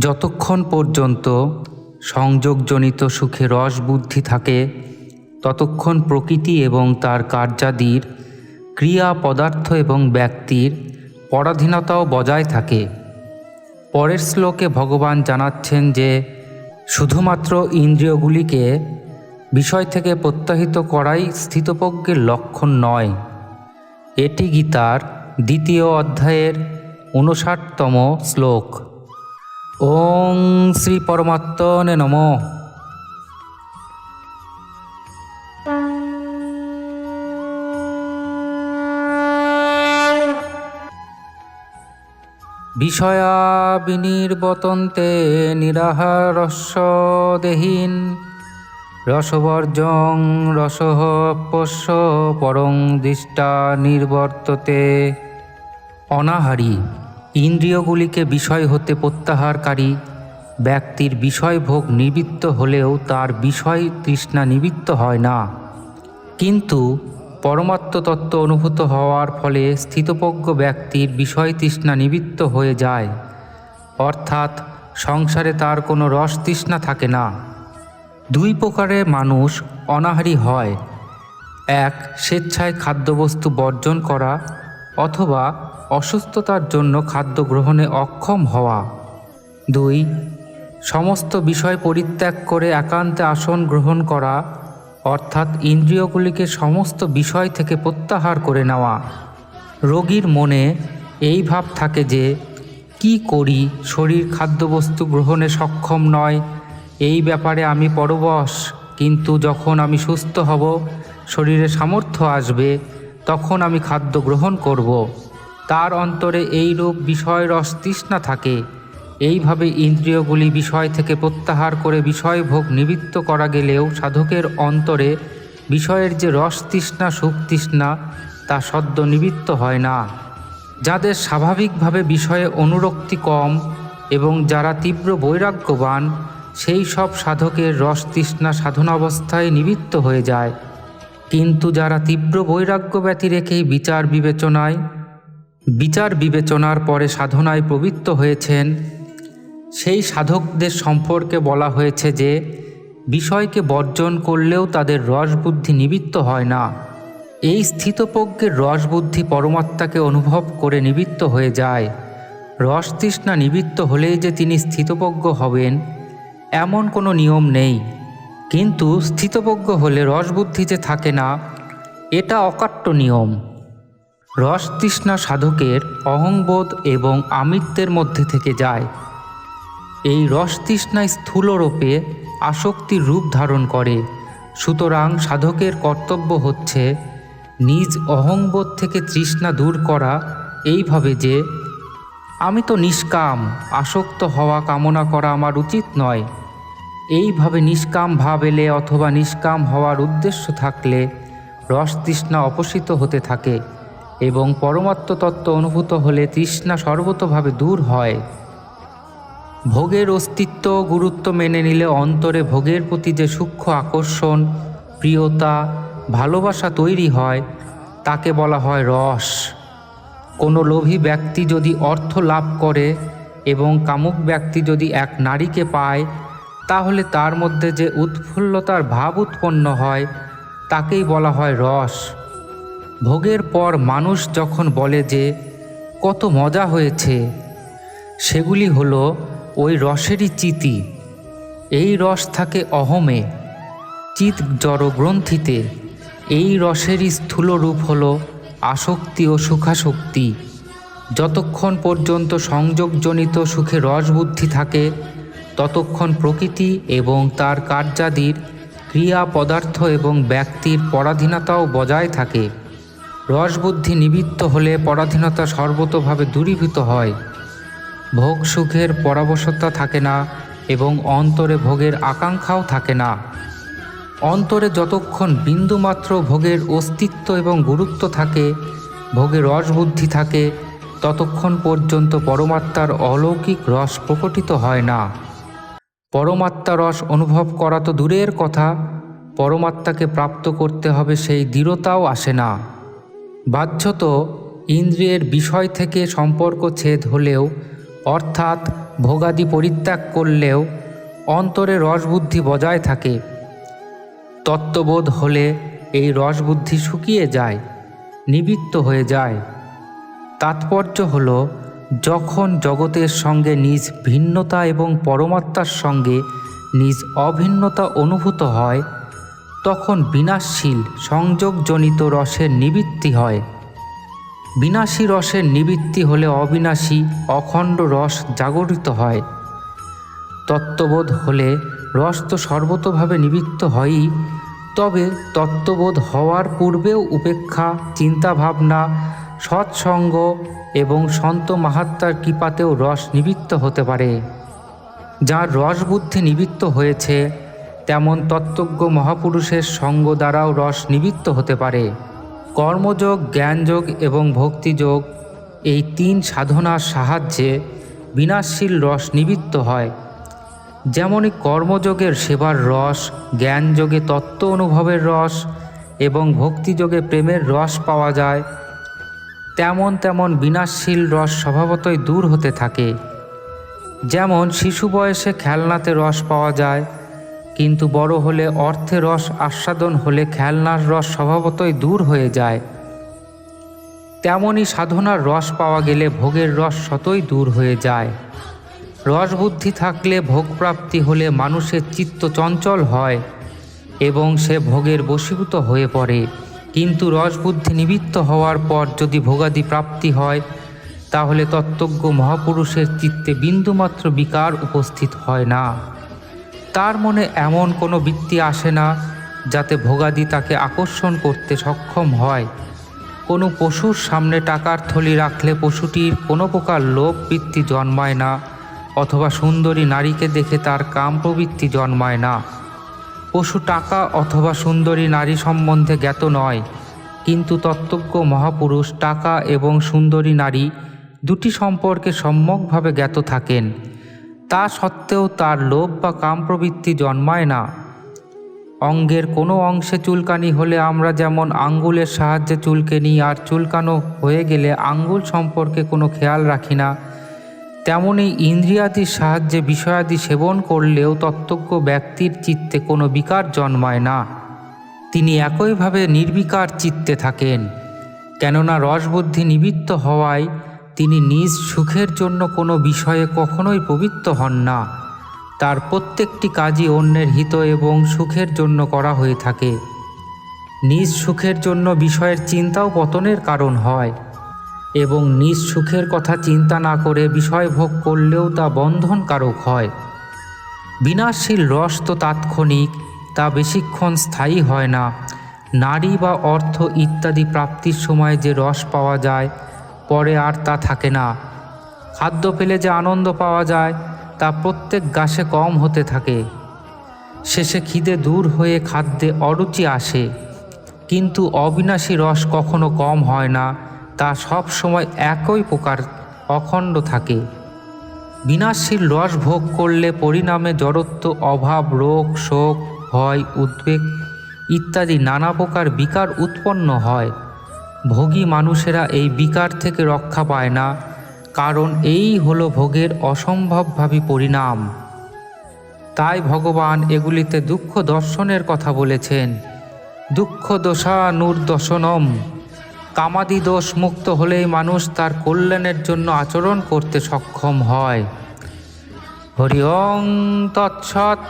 যতক্ষণ পর্যন্ত সংযোগজনিত সুখে রস বুদ্ধি থাকে, ততক্ষণ প্রকৃতি এবং তার কার্যাদির ক্রিয়া পদার্থ এবং ব্যক্তির পরাধীনতাও বজায় থাকে। পরের শ্লোকে ভগবান জানাচ্ছেন যে, শুধুমাত্র ইন্দ্রিয়গুলিকে বিষয় থেকে প্রত্যাহিত করাই স্থিতপ্রজ্ঞের লক্ষণ নয়। এটি গীতার দ্বিতীয় অধ্যায়ের ঊনষাটতম শ্লোক। ওং শ্রী পরমাত্মনে নম। বিষয়া বিনির্বতন্তে নিরাহারস্য দেহীন, রসবর্জং রসহ পশ্য পরং দৃষ্টা নির্বর্ততে। অনাহারী। ইন্দ্রিয়গুলিকে বিষয় হতে প্রত্যাহারকারী ব্যক্তির বিষয়ভোগ নিবৃত্ত হলেও তার বিষয় তৃষ্ণা নিবৃত্ত হয় না। কিন্তু পরমাত্ম তত্ত্ব অনুভূত হওয়ার ফলে স্থিতপজ্ঞ ব্যক্তির বিষয় তৃষ্ণা নিবৃত্ত হয়ে যায়। অর্থাৎ সংসারে তার কোনো রস তৃষ্ণা থাকে না। দুই প্রকারের মানুষ অনাহারী হয়। এক, স্বেচ্ছায় খাদ্যবস্তু বর্জন করা অথবা অসুস্থতার জন্য খাদ্য গ্রহণে অক্ষম হওয়া। দুই, সমস্ত বিষয় পরিত্যাগ করে একান্তে আসন গ্রহণ করা, অর্থাৎ ইন্দ্রিয়গুলিকে সমস্ত বিষয় থেকে প্রত্যাহার করে নেওয়া। রোগীর মনে এই ভাব থাকে যে, কি করি? শরীর খাদ্যবস্তু গ্রহণে সক্ষম নয়। এই ব্যাপারে আমি পরবশ। কিন্তু যখন আমি সুস্থ হব, শরীরে সামর্থ্য আসবে, তখন আমি খাদ্য গ্রহণ করব। তার অন্তরে এই রূপ বিষয় রস তৃষ্ণা থাকে। এইভাবে ইন্দ্রিয়গুলি বিষয় থেকে প্রত্যাহার করে বিষয় ভোগ নিবৃত্ত করা গেলেও সাধকের অন্তরে বিষয়ের যে রস তৃষ্ণা, সুখ তৃষ্ণা, তা সদ্য নিবৃত্ত হয় না। যাদের স্বাভাবিকভাবে বিষয়ে অনুরক্তি কম এবং যারা তীব্র বৈরাগ্যবান, সেই সব সাধকের রস তৃষ্ণা সাধনাবস্থায় নিবৃত্ত হয়ে যায়। কিন্তু যারা তীব্র বৈরাগ্য ব্যতি রেখেই বিচার বিবেচনায় বিচার বিবেচনার পরে সাধনায় প্রবৃত্ত হয়েছেন। সেই সাধকদের সম্পর্কে বলা হয়েছে যে, বিষয়কে বর্জন করলেও তাদের রসবুদ্ধি নিবৃত্ত হয় না। এই স্থিতপ্রজ্ঞের রসবুদ্ধি পরমাত্মাকে অনুভব করে নিবৃত্ত হয়ে যায়। রস তৃষ্ণা নিবৃত্ত হলেই যে তিনি স্থিতপজ্ঞ হবেন, এমন কোনো নিয়ম নেই। কিন্তু স্থিতপজ্ঞ হলে রসবুদ্ধি যে থাকে না, এটা অকাট্য নিয়ম। রস তৃষ্ণা সাধকের অহংবোধ এবং আমিত্বের মধ্যে থেকে যায়। এই রস তৃষ্ণায় স্থূলরূপে আসক্তির রূপ ধারণ করে। সুতরাং সাধকের কর্তব্য হচ্ছে নিজ অহংবোধ থেকে তৃষ্ণা দূর করা এইভাবে যে, আমি তো নিষ্কাম, আসক্ত হওয়া কামনা করা আমার উচিত নয়। এইভাবে নিষ্কাম ভাব এলে অথবা নিষ্কাম হওয়ার উদ্দেশ্য থাকলে রস তৃষ্ণা অপসিত হতে থাকে। এবং পরমাত্ম তত্ত্ব অনুভূত হলে তৃষ্ণা সর্বতভাবে দূর হয়। ভোগের অস্তিত্ব গুরুত্ব মেনে নিলে অন্তরে ভোগের প্রতি যে সূক্ষ্ম আকর্ষণ, প্রিয়তা, ভালোবাসা তৈরি হয়, তাকে বলা হয় রস। কোনো লোভী ব্যক্তি যদি অর্থ লাভ করে এবং কামুক ব্যক্তি যদি এক নারীকে পায়, তাহলে তার মধ্যে যে উৎফুল্লতার ভাব উৎপন্ন হয়, তাকেই বলা হয় রস। ভোগের পর মানুষ যখন বলে যে, কত মজা হয়েছে, সেগুলি হলো ওই রসেরই চিতি। এই রস থাকে অহমে, চিত জড়গ্রন্থিতে। এই রসেরই স্থূল রূপ হল আসক্তি ও সুখাশক্তি যতক্ষণ পর্যন্ত সংযোগজনিত সুখে রসবুদ্ধি থাকে, ততক্ষণ প্রকৃতি এবং তার কার্যাদির ক্রিয়া পদার্থ এবং ব্যক্তির পরাধীনতাও বজায় থাকে। রসবুদ্ধি নিবৃত্ত হলে পরাধীনতা সর্বতভাবে দূরীভূত হয়। ভোগ সুখের পরাবশতা থাকে না এবং অন্তরে ভোগের আকাঙ্ক্ষাও থাকে না। অন্তরে যতক্ষণ বিন্দুমাত্র ভোগের অস্তিত্ব এবং গুরুত্ব থাকে ভোগের রসবুদ্ধি থাকে, ততক্ষণ পর্যন্ত পরমাত্মার অলৌকিক রস প্রকটিত হয় না। পরমাত্মা রস অনুভব করা তো দূরের কথা, পরমাত্মাকে প্রাপ্ত করতে হবে সেই দৃঢ়তাও আসে না। বাহ্যত ইন্দ্রিয়ের বিষয় থেকে সম্পর্ক ছেদ হলেও, অর্থাৎ ভোগাদি পরিত্যাগ করলেও অন্তরে রসবুদ্ধি বজায় থাকে। তত্ত্ববোধ হলে এই রসবুদ্ধি শুকিয়ে যায়, নিবৃত্ত হয়ে যায়। তাৎপর্য হল, যখন জগতের সঙ্গে নিজ ভিন্নতা এবং পরমাত্মার সঙ্গে নিজ অভিন্নতা অনুভূত হয় তখন বিনাশশীল সংযোগজনিত রসের নিবৃত্তি হয়। বিনাশী রসের নিবৃত্তি হলে অবিনাশী, অখণ্ড রস জাগরিত হয়। তত্ত্ববোধ হলে রস তো সর্বতভাবে নিবৃত্ত হয়ই, তবে তত্ত্ববোধ হওয়ার পূর্বেও উপেক্ষা, চিন্তাভাবনা, সৎসঙ্গ এবং সন্ত মাহাত্মার কৃপাতেও রস নিবৃত্ত হতে পারে। যার রস বুদ্ধি নিবৃত্ত হয়েছে তেমন তত্ত্বজ্ঞ মহাপুরুষের সঙ্গ দ্বারাও রস নিবৃত্ত হতে পারে। কর্মযোগ, জ্ঞানযোগ এবং ভক্তিযোগ এই তিন সাধনার সাহায্যে বিনাশশীল রস নিবৃত্ত হয়। যেমনই কর্মযোগের সেবার রস, জ্ঞানযোগে তত্ত্ব অনুভবের রস এবং ভক্তিযোগে প্রেমের রস পাওয়া যায়, তেমন তেমন বিনাশশীল রস স্বভাবতই দূর হতে থাকে। যেমন শিশু বয়সে খেলনাতে রস পাওয়া যায় কিন্তু বড় হলে অর্থে রস, আস্বাদন হলে খেলনার রস স্বভাবতই দূর হয়ে যায়। তেমনই সাধনার রস পাওয়া গেলে ভোগের রস শতই দূর হয়ে যায়। রস বুদ্ধি থাকলে ভোগপ্রাপ্তি হলে মানুষের চিত্ত চঞ্চল হয় এবং সে ভোগের বশীভূত হয়ে পড়ে। কিন্তু রসবুদ্ধি নিবৃত্ত হওয়ার পর যদি ভোগাদি প্রাপ্তি হয়, তাহলে তত্ত্বজ্ঞ মহাপুরুষের চিত্তে বিন্দুমাত্র বিকার উপস্থিত হয় না। তার মনে এমন কোনো বৃত্তি আসে না যাতে ভোগাদি তাকে আকর্ষণ করতে সক্ষম হয়। কোনো পশুর সামনে টাকার থলি রাখলে পশুটির কোনো প্রকার লোভ বৃত্তি জন্মায় না, অথবা সুন্দরী নারীকে দেখে তার কাম প্রবৃত্তি জন্মায় না। পশু টাকা অথবা সুন্দরী নারী সম্বন্ধে জ্ঞাত নয়, কিন্তু তত্ত্বজ্ঞ মহাপুরুষ টাকা এবং সুন্দরী নারী দুটি সম্পর্কে সম্যকভাবে জ্ঞাত থাকেন। তা সত্ত্বেও তার লোভ বা কাম প্রবৃত্তি জন্মায় না। অঙ্গের কোনো অংশে চুলকানি হলে আমরা যেমন আঙ্গুলের সাহায্যে চুলকে নিই আর চুলকানো হয়ে গেলে আঙ্গুল সম্পর্কে কোনো খেয়াল রাখি না তেমনই ইন্দ্রিয়াদির সাহায্যে বিষয়াদি সেবন করলেও তত্ত্বজ্ঞ ব্যক্তির চিত্তে কোনো বিকার জন্মায় না। তিনি একইভাবে নির্বিকার চিত্তে থাকেন, কেননা রসবুদ্ধি নিবৃত্ত হওয়ায় তিনি নিজ সুখের জন্য কোনো বিষয়ে কখনোই পবিত্র হন না। তার প্রত্যেকটি কাজই অন্যের হিত এবং সুখের জন্য করা হয়ে থাকে। নিজ সুখের জন্য বিষয়ের চিন্তাও পতনের কারণ হয় এবং নিজ সুখের কথা চিন্তা না করে বিষয় ভোগ করলেও তা বন্ধনকারক হয়। বিনাশশীল রস তো তাৎক্ষণিক, তা বেশিক্ষণ স্থায়ী হয় না। নারী বা অর্থ ইত্যাদি প্রাপ্তির সময় যে রস পাওয়া যায় পরে আর তা থাকে না। খাদ্য পেলে যে আনন্দ পাওয়া যায়, তা প্রত্যেক গাছে কম হতে থাকে। শেষে খিদে দূর হয়ে খাদ্যে অরুচি আসে। কিন্তু অবিনাশী রস কখনো কম হয় না, তা সব সময় একই প্রকার অখণ্ড থাকে। বিনাশশীল রস ভোগ করলে পরিণামে জড়ত্ব, অভাব, রোগ, শোক, ভয়, উদ্বেগ ইত্যাদি নানা প্রকার বিকার উৎপন্ন হয়। ভোগী মানুষেরা এই বিকার থেকে রক্ষা পায় না, কারণ এই হলো ভোগের অসম্ভবভাবী পরিণাম। তাই ভগবান এগুলিতে দুঃখ দর্শনের কথা বলেছেন। দুঃখ দোষা দশনম কামাদি দোষ মুক্ত হলেই মানুষ তার কল্যাণের জন্য আচরণ করতে সক্ষম হয়। হরি তৎসৎ।